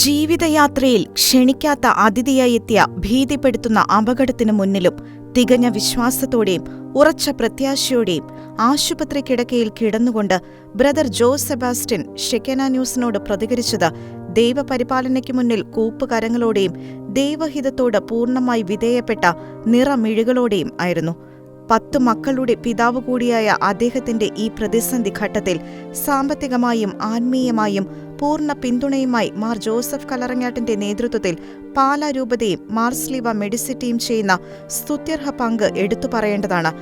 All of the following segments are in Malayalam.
ജീവിതയാത്രയിൽ ക്ഷണിക്കാത്ത അതിഥിയായി എത്തിയ ഭീതിപ്പെടുത്തുന്ന അപകടത്തിനു മുന്നിലും തികഞ്ഞ വിശ്വാസത്തോടെയും ഉറച്ച പ്രത്യാശയോടെയും ആശുപത്രി കിടക്കയിൽ കിടന്നുകൊണ്ട് ബ്രദർ ജോ സെബാസ്റ്റ്യൻ ഷെക്കന ന്യൂസിനോട് പ്രതികരിച്ചത് ദൈവപരിപാലനയ്ക്ക് മുന്നിൽ കൂപ്പുകരങ്ങളോടെയും ദൈവഹിതത്തോട് പൂർണമായി വിധേയപ്പെട്ട നിറമിഴികളോടെയും ആയിരുന്നു. പത്തു മക്കളുടെ പിതാവ് കൂടിയായ അദ്ദേഹത്തിന്റെ ഈ പ്രതിസന്ധി ഘട്ടത്തിൽ സാമ്പത്തികമായും ആത്മീയമായും പൂർണ പിന്തുണയുമായി മാർ ജോസഫ് കലറങ്ങാട്ടിന്റെ നേതൃത്വത്തിൽ പാലാ രൂപതയും മാർസ്ലീവ മെഡിസിറ്റിയും ചെയ്യുന്ന സ്തുത്യർഹ പങ്ക് എടുത്തു പറയേണ്ടതാണ്.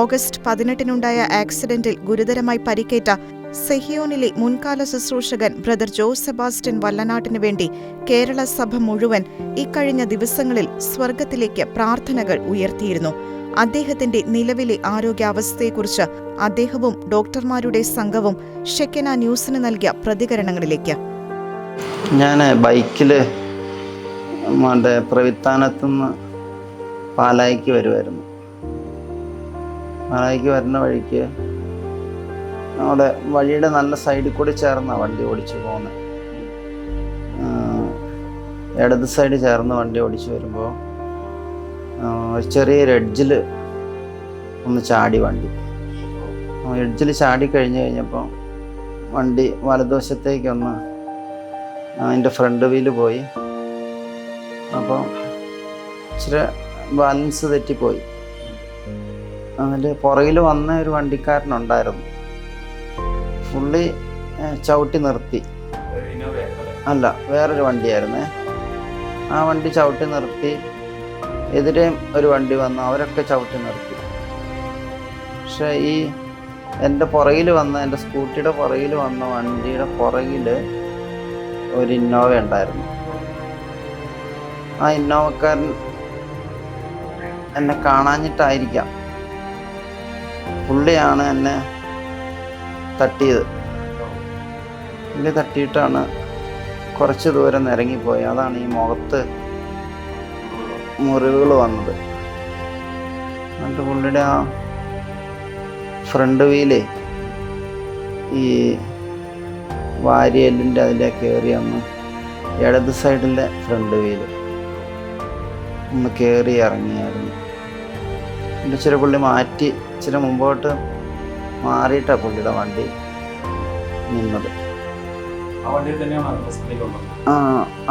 ഓഗസ്റ്റ് പതിനെട്ടിനുണ്ടായ ആക്സിഡന്റിൽ ഗുരുതരമായി പരിക്കേറ്റ സെഹിയോനിലെ മുൻകാല ശുശ്രൂഷകൻ ബ്രദർ ജോ സെബാസ്റ്റ്യൻ വല്ലനാട്ടിനു വേണ്ടി കേരള സഭ മുഴുവൻ ഇക്കഴിഞ്ഞ ദിവസങ്ങളിൽ സ്വർഗത്തിലേക്ക് പ്രാർത്ഥനകൾ ഉയർത്തിയിരുന്നു. അദ്ദേഹത്തിന്റെ നിലവിലെ ആരോഗ്യാവസ്ഥയെക്കുറിച്ച് അദ്ദേഹവും ഡോക്ടർമാരുടെ സംഘവും ഷെക്കന ന്യൂസിന് നൽകിയ പ്രതികരണങ്ങളിലേക്ക്. ഞാൻ ബൈക്കിൽ പ്രവിത്താനത്തുനിന്ന് പാലായിക്ക് വരുമായിരുന്നു പാലായിക്ക് വരുന്ന വഴിക്ക് അവിടെ വഴിയുടെ നല്ല സൈഡിൽ കൂടി ചേർന്ന വണ്ടി ഓടിച്ചു പോകുന്നത് ഇടത് സൈഡ് ചേർന്ന് വണ്ടി ഓടിച്ചു വരുമ്പോൾ ഒരു റെഡ്ജിൽ എഡ്ജിൽ ഒന്ന് ചാടി വണ്ടി. എഡ്ജിൽ ചാടി കഴിഞ്ഞ് കഴിഞ്ഞപ്പോൾ വണ്ടി വലതുവശത്തേക്കൊന്ന് അതിന്റെ ഫ്രണ്ട് വീൽ പോയി. അപ്പോൾ ഇച്ചിരി ബാലൻസ് തെറ്റിപ്പോയി. അതിന്റെ പുറകിൽ വന്ന ഒരു വണ്ടിക്കാരനുണ്ടായിരുന്നു. പുള്ളി ചവിട്ടി നിർത്തി. അല്ല വേറൊരു വണ്ടിയായിരുന്നേ. ആ വണ്ടി ചവിട്ടി നിർത്തി. എതിരെയും ഒരു വണ്ടി വന്നു അവരൊക്കെ ചവിട്ടി നിർത്തി. പക്ഷെ ഈ എന്റെ പുറകിൽ വന്ന എന്റെ സ്കൂട്ടിയുടെ പുറകിൽ വന്ന വണ്ടിയുടെ പുറകിൽ ഒരു ഇന്നോവ ഉണ്ടായിരുന്നു. ആ ഇന്നോവക്കാരൻ എന്നെ കാണാഞ്ഞിട്ടായിരിക്കാം. പുള്ളിയാണ് എന്നെ തട്ടിയത്. പുള്ളി തട്ടിയിട്ടാണ് കുറച്ച് ദൂരം ഇറങ്ങിപ്പോയി അതാണ് ഈ മുഖത്ത് മുറിവുകൾ വന്നത്. എന്നിട്ട് പുള്ളിയുടെ ആ ഫ്രണ്ട് വീലേ ഈ വാരിയല്ലിന്റെ അതിലെ കയറി അന്ന് ഇടത് സൈഡിലെ ഫ്രണ്ട് വീൽ ഒന്ന് കയറി ഇറങ്ങിയായിരുന്നു. എന്റെ ചില പുള്ളി മാറ്റി ഇച്ചിരി മുമ്പോട്ട് മാറിയിട്ടാണ് പുള്ളിയുടെ വണ്ടി നിന്നത്.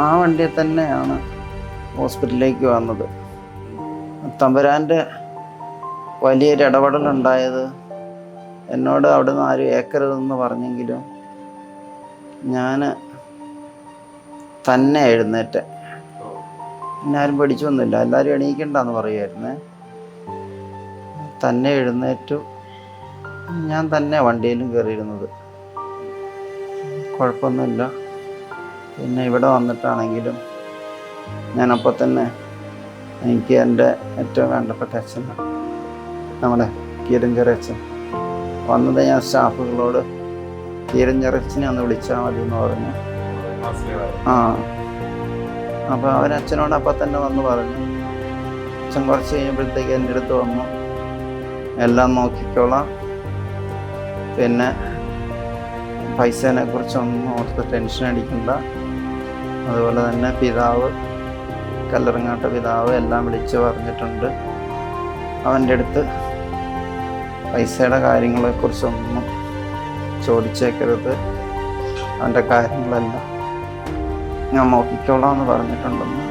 ആ വണ്ടിയിൽ തന്നെയാണ് ഹോസ്പിറ്റലിലേക്ക് വന്നത്. തമ്പുരാന്റെ വലിയൊരു ഇടപെടലുണ്ടായത് എന്നോട് അവിടെ നിന്ന് ആരും ഏക്കരുതെന്ന് പറഞ്ഞെങ്കിലും ഞാൻ തന്നെ എഴുന്നേറ്റ്. എന്നെ ആരും പഠിച്ചൊന്നുമില്ല എല്ലാവരും എണീക്കണ്ടെന്ന് പറയുമായിരുന്നേ തന്നെ എഴുന്നേറ്റു. ഞാൻ തന്നെ വണ്ടിയിലും കയറിയിരുന്നത്. കുഴപ്പമൊന്നുമില്ല. പിന്നെ ഇവിടെ വന്നിട്ടാണെങ്കിലും ഞാനപ്പോൾ തന്നെ എനിക്ക് എന്റെ ഏറ്റവും വേണ്ടപ്പെട്ട അച്ഛൻ നമ്മുടെ കീരഞ്ചെറി അച്ഛൻ. വന്നത് ഞാൻ സ്റ്റാഫുകളോട് കീരഞ്ചറച്ചനെ ഒന്ന് വിളിച്ചാൽ മതി എന്ന് പറഞ്ഞു. ആ. അപ്പോൾ അവൻ അച്ഛനോട് അപ്പം തന്നെ വന്ന് പറഞ്ഞു. അച്ഛൻ കുറച്ച് കഴിയുമ്പോഴത്തേക്ക് എന്റെ അടുത്ത് വന്നു. എല്ലാം നോക്കിക്കോളാം. പിന്നെ പൈസേനെ കുറിച്ചൊന്നും ഓർത്ത് ടെൻഷൻ അടിക്കണ്ട. അതുപോലെ തന്നെ പിതാവ് കല്ലറങ്ങാട്ട പിതാവ് എല്ലാം വിളിച്ച് പറഞ്ഞിട്ടുണ്ട്. അവന്റെ അടുത്ത് പൈസയുടെ കാര്യങ്ങളെക്കുറിച്ചൊന്നും ചോദിച്ചേക്കരുത്. അവന്റെ കാര്യങ്ങളെല്ലാം ഞാൻ നോക്കിക്കോളാം എന്ന് പറഞ്ഞിട്ടുണ്ടെന്ന്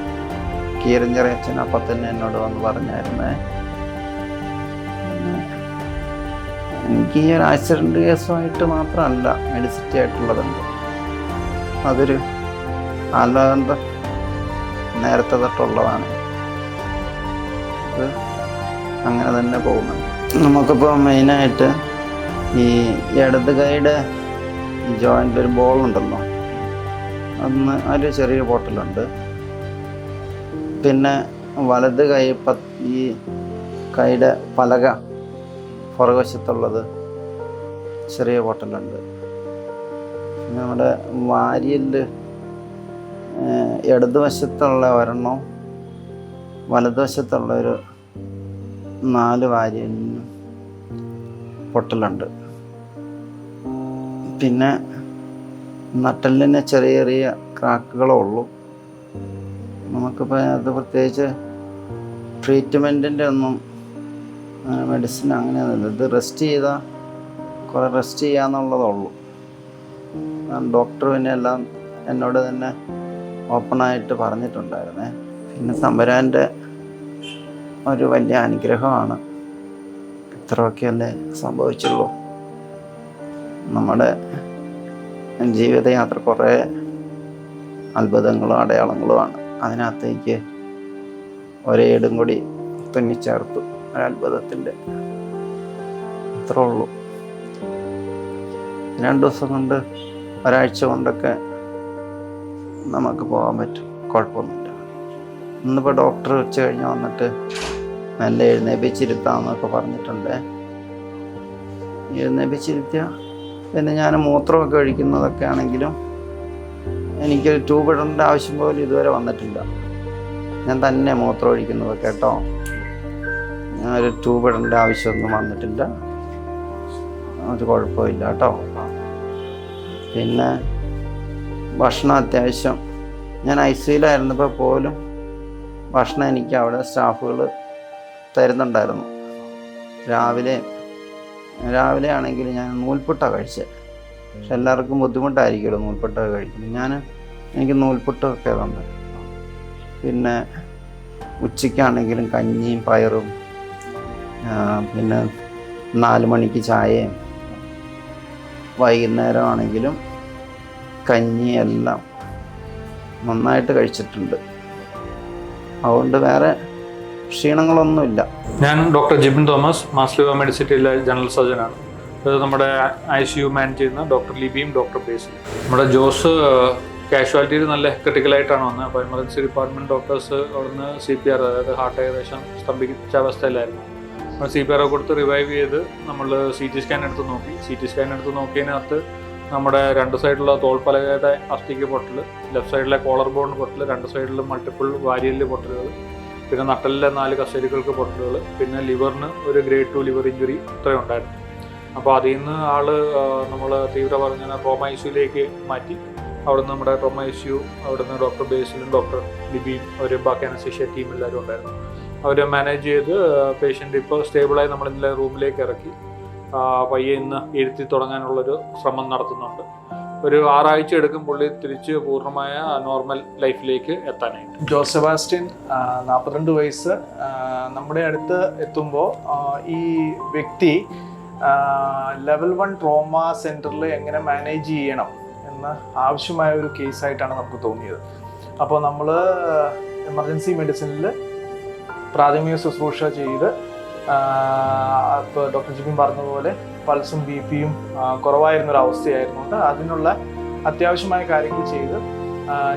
കീരഞ്ചറി അച്ഛൻ അപ്പം തന്നെ എന്നോട് വന്ന് പറഞ്ഞായിരുന്നേ. എനിക്ക് ഈ ഒരു ആക്സിഡന്റ് കേസുമായിട്ട് മാത്രമല്ല മെഡിസിറ്റി ആയിട്ടുള്ളതുണ്ട്. അതൊരു ആത്മബന്ധം നേരത്തെ തൊട്ടുള്ളതാണ്. അത് അങ്ങനെ തന്നെ പോകുന്നുണ്ട്. നമുക്കിപ്പോൾ മെയിനായിട്ട് ഈ ഇടത് കൈയുടെ ജോയിന്റ് ഒരു ബോൾ ഉണ്ടല്ലോ. അന്ന് അതിൽ ചെറിയ പൊട്ടലുണ്ട് പിന്നെ വലത് കൈ പ ഈ കൈയുടെ പലക പുറകുവശത്തുള്ളത് ചെറിയ പൊട്ടലുണ്ട് പിന്നെ നമ്മുടെ വാരിയൽ ഇടതുവശത്തുള്ള ഒരെണ്ണവും വലതുവശത്തുള്ള ഒരു നാല് വാര്യനും പൊട്ടലുണ്ട്. പിന്നെ നട്ടലിന് ചെറിയ ചെറിയ ക്രാക്കുകളേ ഉള്ളൂ. നമുക്കിപ്പോൾ അത് പ്രത്യേകിച്ച് ട്രീറ്റ്മെന്റിന്റെ ഒന്നും മെഡിസിൻ അങ്ങനെയൊന്നുമില്ല. ഇത് റെസ്റ്റ് ചെയ്താൽ കുറേ റെസ്റ്റ് ചെയ്യാന്നുള്ളതേ ഉള്ളൂ. ഡോക്ടർ പിന്നെ എല്ലാം എന്നോട് തന്നെ ഓപ്പണായിട്ട് പറഞ്ഞിട്ടുണ്ടായിരുന്നേ. പിന്നെ തമ്പുരാന്റെ ഒരു വലിയ അനുഗ്രഹമാണ് ഇത്രയൊക്കെയല്ലേ സംഭവിച്ചുള്ളൂ. നമ്മുടെ ജീവിതയാത്ര കുറേ അത്ഭുതങ്ങളും അടയാളങ്ങളുമാണ് അതിനകത്തേക്ക് ഒരേ ഇടും കൂടി തുന്നിച്ചേർത്തു. ഒരത്ഭുതത്തിന്റെ അത്രേ ഉള്ളൂ. രണ്ട് ദിവസം കൊണ്ട് ഒരാഴ്ച കൊണ്ടൊക്കെ നമുക്ക് പോകാൻ പറ്റും. കുഴപ്പമൊന്നുമില്ല. ഇന്നിപ്പോൾ ഡോക്ടർ ഉച്ച കഴിഞ്ഞ് വന്നിട്ട് നല്ല എഴുന്നേപ്പിച്ചിരുത്താമെന്നൊക്കെ പറഞ്ഞിട്ടുണ്ട്. എഴുന്നേപ്പിച്ചിരുത്തിയ പിന്നെ ഞാൻ മൂത്രമൊക്കെ ഒഴിക്കുന്നതൊക്കെ ആണെങ്കിലും എനിക്ക് ട്യൂബ് ഇടേണ്ട ആവശ്യം പോലും ഇതുവരെ വന്നിട്ടില്ല. ഞാൻ തന്നെ മൂത്രം ഒഴിക്കുന്നത് കേട്ടോ. ഞാൻ ഒരു ട്യൂബ് ഇടേണ്ട ആവശ്യമൊന്നും വന്നിട്ടില്ല. ഒരു കുഴപ്പമില്ല കേട്ടോ. പിന്നെ ഭക്ഷണം അത്യാവശ്യം. ഞാൻ ഐ സിയിലായിരുന്നപ്പോൾ പോലും ഭക്ഷണം എനിക്ക് അവിടെ സ്റ്റാഫുകൾ തരുന്നുണ്ടായിരുന്നു. രാവിലെ രാവിലെ ആണെങ്കിൽ ഞാൻ നൂൽപുട്ട കഴിച്ചത്. പക്ഷെ എല്ലാവർക്കും ബുദ്ധിമുട്ടായിരിക്കുമല്ലോ നൂൽപുട്ടൊക്കെ കഴിക്കുന്നത് ഞാൻ എനിക്ക് നൂൽപുട്ടൊക്കെ തന്നെ. പിന്നെ ഉച്ചയ്ക്കാണെങ്കിലും കഞ്ഞിയും പയറും പിന്നെ നാല് മണിക്ക് ചായയും വൈകുന്നേരം ആണെങ്കിലും കഞ്ഞി എല്ലാം നന്നായിട്ട് കഴിച്ചിട്ടുണ്ട്. അതുകൊണ്ട് വേറെ ക്ഷീണങ്ങളൊന്നുമില്ല. ഞാൻ ഡോക്ടർ ജിബിൻ തോമസ് മാസ്ലിവ മെഡിസിറ്റിയിലെ ജനറൽ സർജനാണ്. ഇത് നമ്മുടെ ഐ സി യു മാനേജ് ചെയ്യുന്ന ഡോക്ടർ ലിബിയും ഡോക്ടർ ബേസിലും. നമ്മുടെ ജോസ് കാഷ്വാലിറ്റിയിൽ നല്ല ക്രിട്ടിക്കലായിട്ടാണ് വന്നത്. അപ്പോൾ എമർജൻസി ഡിപ്പാർട്ട്മെന്റ് ഡോക്ടേഴ്സ് അവിടുന്ന് സി പി ആർ അതായത് ഹാർട്ട് ഏകദേശം സ്തംഭിച്ച അവസ്ഥയിലായിരുന്നു നമ്മൾ സി പി ആർ കൊടുത്ത് റിവൈവ് ചെയ്ത് നമ്മൾ സി ടി സ്കാൻ എടുത്ത് നോക്കി. സി ടി സ്കാൻ എടുത്ത് നോക്കിയതിനകത്ത് നമ്മുടെ രണ്ട് സൈഡിലുള്ള തോൾപ്പലകയുടെ അസ്ഥിക്ക് പൊട്ടൽ ലെഫ്റ്റ് സൈഡിലെ കോളർ ബോൺ പൊട്ടൽ രണ്ട് സൈഡിലും മൾട്ടിപ്പിൾ വാരിയലിൽ പൊട്ടലുകൾ പിന്നെ നട്ടലിലെ നാല് കസേരികൾക്ക് പൊട്ടലുകൾ പിന്നെ ലിവറിന് ഒരു ഗ്രേഡ് ടു ലിവർ ഇഞ്ചുറി ഇത്രയും ഉണ്ടായിരുന്നു. അപ്പോൾ അതിൽ നിന്ന് ആൾ നമ്മൾ തീവ്ര പറഞ്ഞ ട്രോമ മാറ്റി. അവിടുന്ന് നമ്മുടെ ട്രോമ ഐസിയു അവിടുന്ന് ഡോക്ടർ ബേസിലും ഡോക്ടർ ലിബിയും ഒരു ബാക്കി അനസ്തേഷ്യ ടീം എല്ലാവരും ഉണ്ടായിരുന്നു. അവർ മാനേജ് ചെയ്ത് പേഷ്യന്റ് ഇപ്പോൾ സ്റ്റേബിളായി നമ്മൾ റൂമിലേക്ക് ഇറക്കി. പയ്യെ ഇന്ന് എഴുത്തി തുടങ്ങാനുള്ളൊരു ശ്രമം നടത്തുന്നുണ്ട്. ഒരു ആറാഴ്ച എടുക്കും പുള്ളി തിരിച്ച് പൂർണമായ നോർമൽ ലൈഫിലേക്ക് എത്താനായിട്ട്. ജോസ് സെബാസ്റ്റ്യൻ നാൽപ്പത്തിരണ്ട് വയസ്സ് നമ്മുടെ അടുത്ത് എത്തുമ്പോൾ ഈ വ്യക്തി ലെവൽ വൺ ട്രോമ സെന്ററിൽ എങ്ങനെ മാനേജ് ചെയ്യണം എന്ന് ആവശ്യമായ ഒരു കേസായിട്ടാണ് നമുക്ക് തോന്നിയത്. അപ്പോൾ നമ്മൾ എമർജൻസി മെഡിസിനിൽ പ്രാഥമിക ശുശ്രൂഷ ചെയ്ത് ഇപ്പോൾ ഡോക്ടർ ജിബിൻ പറഞ്ഞതുപോലെ പൾസും ബി പിയും കുറവായിരുന്ന ഒരു അവസ്ഥയായിരുന്നുകൊണ്ട് അതിനുള്ള അത്യാവശ്യമായ കാര്യങ്ങൾ ചെയ്ത്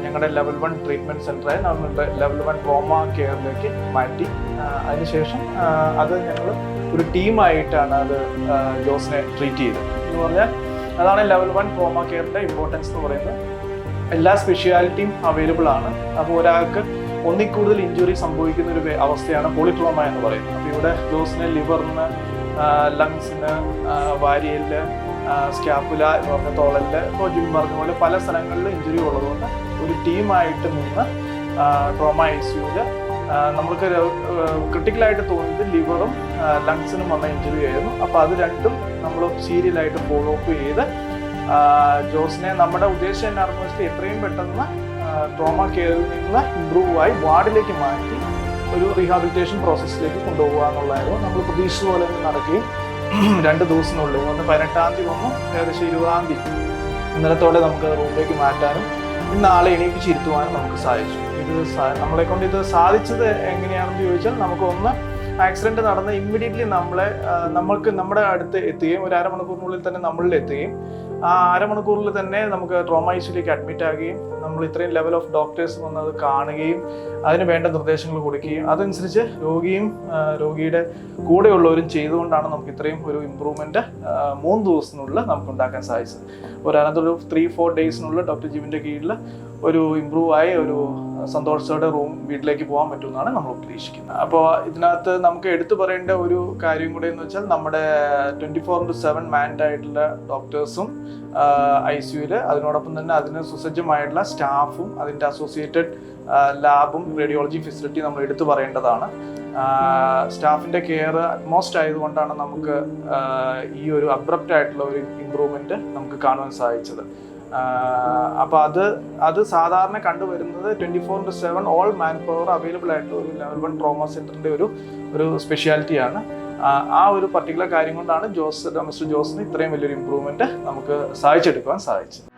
ഞങ്ങളുടെ ലെവൽ വൺ ട്രീറ്റ്മെന്റ് സെന്ററായ നമ്മളുടെ ലെവൽ വൺ ട്രോമ കെയറിലേക്ക് മാറ്റി. അതിനുശേഷം അത് ഞങ്ങൾ ഒരു ടീമായിട്ടാണ് അത് ജോസിനെ ട്രീറ്റ് ചെയ്തത്. എന്ന് പറഞ്ഞാൽ അതാണ് ലെവൽ വൺ ട്രോമ കെയറിന്റെ ഇമ്പോർട്ടൻസ് എന്ന് പറയുന്നത്. എല്ലാ സ്പെഷ്യാലിറ്റിയും അവൈലബിൾ ആണ്. അപ്പോൾ ഒരാൾക്ക് ഒന്നിൽ കൂടുതൽ ഇഞ്ചുറി സംഭവിക്കുന്ന ഒരു അവസ്ഥയാണ് പോളിട്രോമ എന്ന് പറയുന്നത്. അപ്പോൾ ഇവിടെ ജോസിന് ലിവറിന് ലങ്സിന് വാരിയലിൽ സ്കാപ്പുല എന്ന് പറഞ്ഞ തോളൽ ഇപ്പോൾ ജിം പറഞ്ഞ പോലെ പല സ്ഥലങ്ങളിൽ ഇഞ്ചുറി ഉള്ളതുകൊണ്ട് ഒരു ടീമായിട്ട് നിന്ന് ട്രോമ ഐ സിയുവിൽ നമ്മൾക്ക് ക്രിട്ടിക്കലായിട്ട് തോന്നിയത് ലിവറും ലങ്സിനും വന്ന ഇഞ്ചുറി ആയിരുന്നു. അപ്പോൾ അത് രണ്ടും നമ്മൾ സീരിയലായിട്ട് ഫോളോ അപ്പ് ചെയ്ത് ജോസിനെ നമ്മുടെ ഉദ്ദേശം എന്നാണെന്ന് വെച്ചാൽ എത്രയും പെട്ടെന്ന് ട്രോമ കെയറിൽ നിന്ന് ഇമ്പ്രൂവ് ആയി വാർഡിലേക്ക് മാറ്റി ഒരു റീഹാബിലിറ്റേഷൻ പ്രോസസ്സിലേക്ക് കൊണ്ടുപോകുക എന്നുള്ളതായിരുന്നു. നമ്മൾ പ്രതീക്ഷിച്ച പോലെ തന്നെ നടക്കുകയും രണ്ട് ദിവസത്തിനുള്ളിൽ ഒന്ന് പതിനെട്ടാം തീയതി വന്നു ഏകദേശം ഇരുപതാം തീയതി ഇന്നലത്തോടെ നമുക്ക് റൂമിലേക്ക് മാറ്റാനും ഇന്ന് ആളെ എണീപ്പിച്ചിരുത്തുവാനും നമുക്ക് സാധിച്ചു. ഇത് നമ്മളെ കൊണ്ട് ഇത് സാധിച്ചത് എങ്ങനെയാണെന്ന് ചോദിച്ചാൽ നമുക്ക് ഒന്ന് ആക്സിഡന്റ് നടന്ന് ഇമ്മീഡിയറ്റ്ലി നമ്മളെ നമ്മൾക്ക് നമ്മുടെ അടുത്ത് എത്തുകയും ഒരു അരമണിക്കൂറിനുള്ളിൽ തന്നെ നമ്മളിൽ എത്തുകയും ആ അരമണിക്കൂറിൽ തന്നെ നമുക്ക് ട്രോമ ഐസിയിലേക്ക് അഡ്മിറ്റ് ആകുകയും നമ്മൾ ഇത്രയും ലെവൽ ഓഫ് ഡോക്ടേഴ്സ് വന്ന് അത് കാണുകയും അതിന് വേണ്ട നിർദ്ദേശങ്ങൾ കൊടുക്കുകയും അതനുസരിച്ച് രോഗിയും രോഗിയുടെ കൂടെയുള്ളവരും ചെയ്തുകൊണ്ടാണ് നമുക്ക് ഇത്രയും ഒരു ഇമ്പ്രൂവ്മെന്റ് മൂന്ന് ദിവസത്തിനുള്ളിൽ നമുക്ക് ഉണ്ടാക്കാൻ സാധിച്ചത്. ഒരു അനന്തര ത്രീ ഫോർ ഡേയ്സിനുള്ളിൽ ഡോക്ടർ ജീവിന്റെ കീഴിൽ ഒരു ഇമ്പ്രൂവ് ആയി ഒരു സന്തോഷത്തോടെ റൂം വീട്ടിലേക്ക് പോകാൻ പറ്റുമെന്നാണ് നമ്മൾ പ്രതീക്ഷിക്കുന്നത് അപ്പോൾ ഇതിനകത്ത് നമുക്ക് എടുത്തു പറയേണ്ട ഒരു കാര്യം കൂടെ എന്ന് വെച്ചാൽ നമ്മുടെ twenty four into seven manned ആയിട്ടുള്ള ഡോക്ടേഴ്സും ഐ സിയുയിൽ അതിനോടൊപ്പം തന്നെ അതിന് സുസജ്ജമായിട്ടുള്ള സ്റ്റാഫും അതിന്റെ അസോസിയേറ്റഡ് ലാബും റേഡിയോളജി ഫെസിലിറ്റി നമ്മൾ എടുത്തു പറയേണ്ടതാണ്. സ്റ്റാഫിന്റെ കെയർ അറ്റ്മോസ്റ്റ് ആയതുകൊണ്ടാണ് നമുക്ക് ഈ ഒരു അബ്രപ്റ്റ് ആയിട്ടുള്ള ഒരു ഇമ്പ്രൂവ്മെന്റ് നമുക്ക് കാണുവാൻ സാധിച്ചത്. അപ്പോൾ അത് അത് സാധാരണ കണ്ടുവരുന്നത് twenty four into seven all man power available ആയിട്ടുള്ള ഒരു ലെവൽ വൺ ട്രോമ സെന്ററിന്റെ ഒരു ഒരു സ്പെഷ്യാലിറ്റിയാണ് ആ ഒരു പർട്ടിക്കുലർ കാര്യം കൊണ്ടാണ് ജോസ് മിസ്റ്റർ ജോസിന് ഇത്രയും വലിയൊരു ഇമ്പ്രൂവ്മെന്റ് നമുക്ക് സാധിച്ചെടുക്കുവാൻ സാധിച്ചത്.